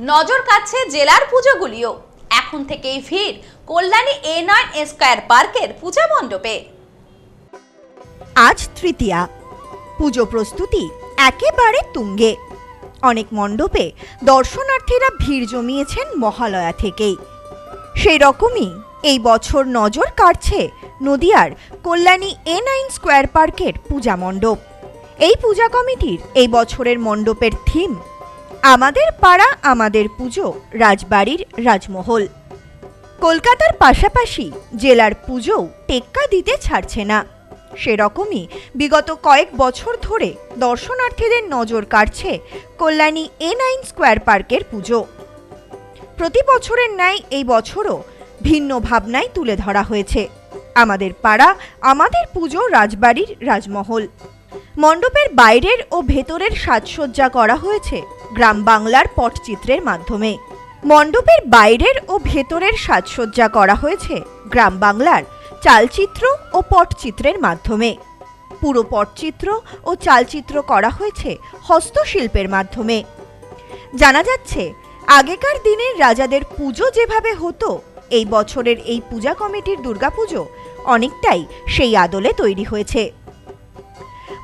নজর কাটছে জেলার পুজোগুলিও। এখন থেকেই ভিড় কল্যাণী এ নয় স্কয়ার পার্কের পূজা মণ্ডপে। আজ তৃতীয়া। পুজো প্রস্তুতি একেবারে তুঙ্গে। অনেক মণ্ডপে দর্শনার্থীরা ভিড় জমিয়েছেন মহালয়া থেকেই। সেই রকমই এই বছর নজর কাটছে নদিয়ার কল্যাণী এ নাইন স্কোয়ার পার্কের পূজা মণ্ডপ। এই পূজা কমিটির এই বছরের মণ্ডপের থিম আমাদের পাড়া, আমাদের পুজো, রাজবাড়ির রাজমহল। কলকাতার পাশাপাশি জেলার পুজোও টেক্কা দিতে ছাড়ছে না। সেরকমই বিগত কয়েক বছর ধরে দর্শনার্থীদের নজর কাড়ছে কল্যাণী এ নাইন স্কোয়ার পার্কের পুজো। প্রতি বছরের ন্যায় এই বছরও ভিন্ন ভাবনায় তুলে ধরা হয়েছে। আমাদের পাড়া, আমাদের পুজো, রাজবাড়ির রাজমহল। মণ্ডপের বাইরের ও ভেতরের সাজসজ্জা করা হয়েছে গ্রাম বাংলার পটচিত্রের মাধ্যমে। মণ্ডপের বাইরের ও ভেতরের সাজসজ্জা করা হয়েছে গ্রাম বাংলার চালচিত্র ও পটচিত্রের মাধ্যমে। পুরো পটচিত্র ও চালচিত্র করা হয়েছে হস্তশিল্পের মাধ্যমে। জানা যাচ্ছে, আগেকার দিনের রাজাদের পুজো যেভাবে হতো, এই বছরের এই পূজা কমিটির দুর্গাপুজো অনেকটাই সেই আদলে তৈরি হয়েছে।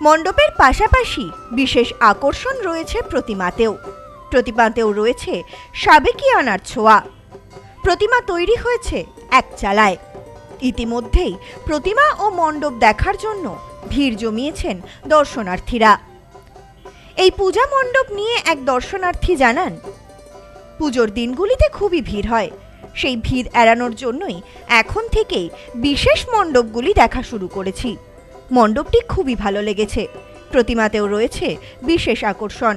মণ্ডপের পাশাপাশি বিশেষ আকর্ষণ রয়েছে প্রতিমাতেও। প্রতিমাতেও রয়েছে সাবেকি আনার ছোঁয়া। প্রতিমা তৈরি হয়েছে এক চালায়। ইতিমধ্যেই প্রতিমা ও মণ্ডপ দেখার জন্য ভিড় জমিয়েছেন দর্শনার্থীরা। এই পূজা মণ্ডপ নিয়ে এক দর্শনার্থী জানান, পুজোর দিনগুলিতে খুবই ভিড় হয়। সেই ভিড় এড়ানোর জন্যই এখন থেকেই বিশেষ মণ্ডপগুলি দেখা শুরু করেছি। মণ্ডপটি খুবই ভালো লেগেছে। প্রতিমাতেও রয়েছে বিশেষ আকর্ষণ।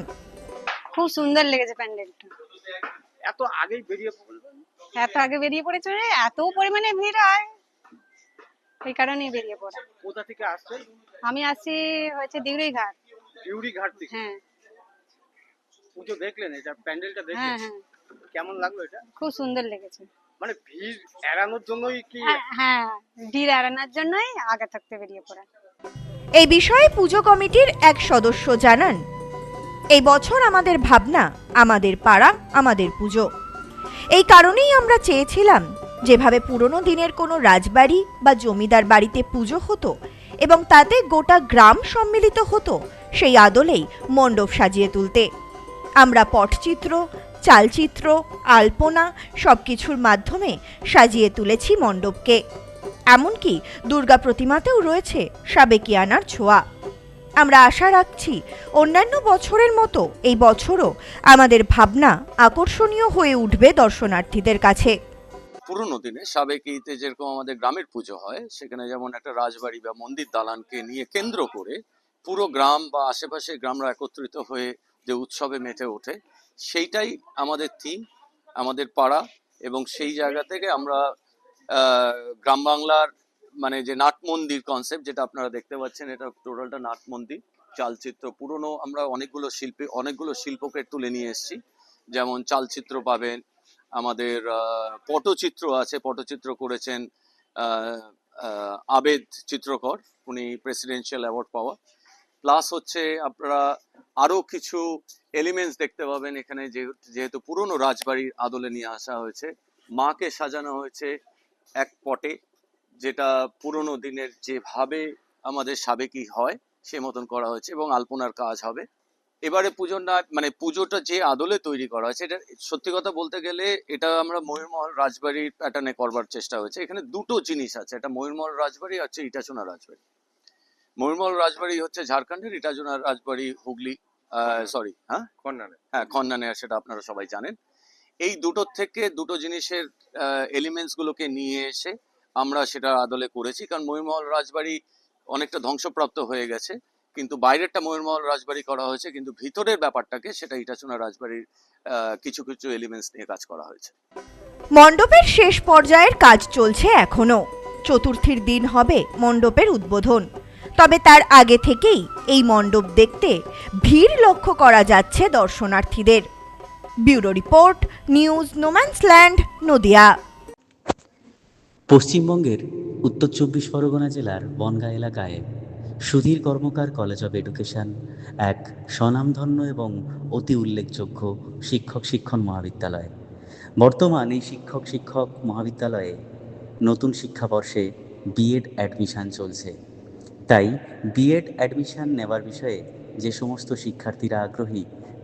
খুব সুন্দর লেগেছে প্যান্ডেলটা। এত আগেই বেরিয়ে পড়লেন এত আগে বেরিয়ে পড়েছে যে এত পরিমাণে ভিড় হয়। এই কারণেই বেরিয়ে পড়া। কোথা থেকে আসছেন আমি আসছি হচ্ছে দিগড়ি ঘাট ডিউরি ঘাট থেকে? হ্যাঁ। পুজো দেখলেন? এটা প্যান্ডেলটা হ্যাঁ দেখলেন হ্যাঁ। কেমন লাগল এটা? খুব সুন্দর লেগেছে। মানে ভিড় এড়ানোর জন্যই কি হ্যাঁ, হ্যাঁ। ভিড় এড়ানোর জন্যই আগে থাকতে বেরিয়ে পড়া। এই বিষয়ে পুজো কমিটির এক সদস্য জানান, এই বছর আমাদের ভাবনা, আমাদের পাড়া, আমাদের পুজো। এই কারণেই আমরা চেয়েছিলাম যেভাবে পুরনো দিনের কোনো রাজবাড়ি বা জমিদার বাড়িতে পুজো হতো এবং তাতে গোটা গ্রাম সম্মিলিত হতো সেই আদলেই মণ্ডপ সাজিয়ে তুলতে। আমরা পটচিত্র, চালচিত্র, আলপনা সব কিছুর মাধ্যমে সাজিয়ে তুলেছি মণ্ডপকে। এমনকি দুর্গা প্রতিমাতেও রয়েছে সাবেকিয়ানার ছোঁয়া। আমরা আশা রাখছি অন্যান্য বছরের মতো এই বছরও আমাদের ভাবনা আকর্ষণীয় হয়ে উঠবে দর্শনার্থীদের কাছে। পুরোনো দিনে সাবেকিতে যেরকম আমাদের গ্রামের পুজো হয়, সেখানে যেমন একটা রাজবাড়ি বা মন্দির দালানকে নিয়ে কেন্দ্র করে পুরো গ্রাম বা আশেপাশে গ্রামরা একত্রিত হয়ে যে উৎসবে মেতে ওঠে, সেইটাই আমাদের থিম আমাদের পাড়া এবং সেই জায়গা থেকে আমরা গ্রাম বাংলার মানে যে নাট মন্দির কনসেপ্ট যেটা আপনারা দেখতে পাচ্ছেন, এটা টোটালটা নাট মন্দির। চালচিত্র পুরনো, আমরা অনেকগুলো শিল্পী, অনেকগুলো শিল্পকে তুলে নিয়ে এসেছি। যেমন চালচিত্র পাবেন, আমাদের পটচিত্র আছে, পটচিত্র করেছেন আবেদ চিত্রকর, উনি প্রেসিডেন্সিয়াল অ্যাওয়ার্ড পাওয়া। প্লাস হচ্ছে আপনারা আরও কিছু এলিমেন্টস দেখতে পাবেন এখানে, যেহেতু পুরনো রাজবাড়ির আদলে নিয়ে আসা হয়েছে। মাকে সাজানো হয়েছে এক পটে যেটা পুরনো দিনের যেভাবে আমাদের সাবেকি হয় সে মতন করা হয়েছে এবং আলপনার কাজ হবে। এবারে পুজোর না মানে পুজোটা যে আদলে তৈরি করা হয়েছে এটা সত্যি কথা বলতে গেলে এটা আমরা ময়ূরমহল রাজবাড়ির প্যাটার্নে করবার চেষ্টা হয়েছে। এখানে দুটো জিনিস আছে এটা ময়ূরমহল রাজবাড়ি আর হচ্ছে ইটাচুনা রাজবাড়ি। ময়ূরমহল রাজবাড়ি হচ্ছে ঝাড়খণ্ডের ইটাচুনা রাজবাড়ি হুগলি সরি হ্যাঁ? কর্নারে হ্যাঁ খন্ডানে সেটা আপনারা সবাই জানেন। এই দুটোর থেকে দুটো জিনিসের এলিমেন্টস গুলোকে নিয়ে এসে আমরা সেটা আদলে করেছি। কারণ ময়ূরমহল রাজবাড়ি অনেকটা ধ্বংসপ্রাপ্ত হয়ে গেছে, কিন্তু বাইরেরটা ময়ূরমহল রাজবাড়ি করা হয়েছে, কিন্তু ভিতরের ব্যাপারটাকে সেটা ইটাচুনা রাজবাড়ির কিছু কিছু এলিমেন্টস নিয়ে কাজ করা হয়েছে। মণ্ডপের শেষ পর্যায়ের কাজ চলছে এখনও। চতুর্থীর দিন হবে মণ্ডপের উদ্বোধন। তবে তার আগে থেকেই এই মণ্ডপ দেখতে ভিড় লক্ষ্য করা যাচ্ছে দর্শনার্থীদের। Bureau report, news no man's land Nadia. পশ্চিমবঙ্গের উত্তর চব্বিশ পরগনা জেলার বনগাঁ এলাকায় Sudhir Karmakar college of education এক স্বনামধন্য এবং অতি উল্লেখযোগ্য শিক্ষক শিক্ষণ মহাবিদ্যালয়। বর্তমান এই শিক্ষক শিক্ষক মহাবিদ্যালয়ে নতুন শিক্ষাবর্ষে বিএড অ্যাডমিশান চলছে। তাই বিএড অ্যাডমিশান নেওয়ার বিষয়ে যে সমস্ত শিক্ষার্থীরা আগ্রহী